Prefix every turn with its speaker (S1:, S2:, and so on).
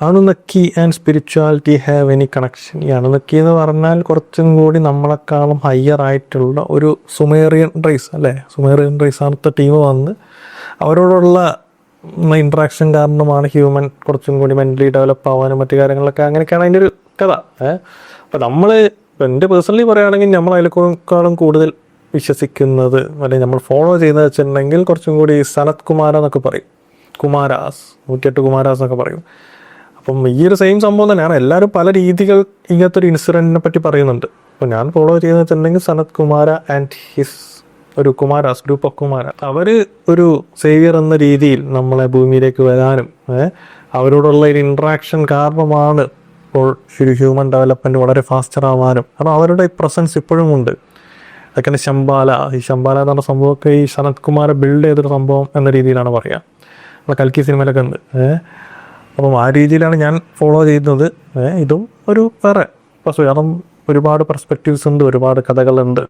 S1: Anunnaki and spirituality have any connection ഈ Anunnaki എന്ന് പറഞ്ഞാൽ കുറച്ചും കൂടി നമ്മളെക്കാളും ഹയ്യർ ആയിട്ടുള്ള ഒരു സുമേറിയൻ റേസ് അല്ലേ? സുമേറിയൻ റേസ് അടുത്ത ടീം വന്ന് അവരോടുള്ള ഇൻട്രാക്ഷൻ കാരണമാണ് ഹ്യൂമൻ കുറച്ചും കൂടി മെന്റലി ഡെവലപ്പ് ആവാനും മറ്റു കാര്യങ്ങളൊക്കെ അങ്ങനെയൊക്കെയാണ് അതിന്റെ ഒരു കഥ. അപ്പം നമ്മൾ എന്റെ പേഴ്സണലി പറയുകയാണെങ്കിൽ നമ്മൾ അതിലേക്കാളും കൂടുതൽ വിശ്വസിക്കുന്നത് അല്ലെങ്കിൽ നമ്മൾ ഫോളോ ചെയ്യുന്നത് വെച്ചിട്ടുണ്ടെങ്കിൽ കുറച്ചും കൂടി സനത് കുമാര എന്നൊക്കെ പറയും. കുമാരാസ് നൂറ്റിയെട്ട് കുമാരാസ് എന്നൊക്കെ പറയും. അപ്പം ഈ ഒരു സെയിം സംഭവം തന്നെയാണ്. എല്ലാവരും പല രീതികൾ ഇങ്ങനത്തെ ഒരു ഇൻസിഡന്റിനെ പറ്റി പറയുന്നുണ്ട്. അപ്പോൾ ഞാൻ ഫോളോ ചെയ്യുന്നത് വെച്ചിട്ടുണ്ടെങ്കിൽ സനത് കുമാര ആൻഡ് ഹിസ് ഒരു കുമാരാസ് ഗ്രൂപ്പ് ഓഫ് കുമാര. അവർ ഒരു സേവിയർ എന്ന രീതിയിൽ നമ്മളെ ഭൂമിയിലേക്ക് വരാനും അവരോടുള്ള ഒരു ഇൻട്രാക്ഷൻ കാരണമാണ് ഇപ്പോൾ ഒരു ഹ്യൂമൻ ഡെവലപ്മെന്റ് വളരെ ഫാസ്റ്റർ ആവാനും. കാരണം അവരുടെ പ്രസൻസ് ഇപ്പോഴും ഉണ്ട്. അതൊക്കെ ശംബാല. ഈ ശംബാല എന്ന് പറഞ്ഞ സംഭവമൊക്കെ ഈ സനത് കുമാരെ ബിൽഡ് ചെയ്തൊരു സംഭവം എന്ന രീതിയിലാണ് പറയുക നമ്മളെ കൽക്കി സിനിമയിലൊക്കെ ഉണ്ട് അപ്പം ആ രീതിയിലാണ് ഞാൻ ഫോളോ ചെയ്യുന്നത്. ഇതും ഒരു വേറെ. പക്ഷേ കാരണം ഒരുപാട് പെർസ്പെക്റ്റീവ്സ് ഉണ്ട് ഒരുപാട് കഥകളുണ്ട്.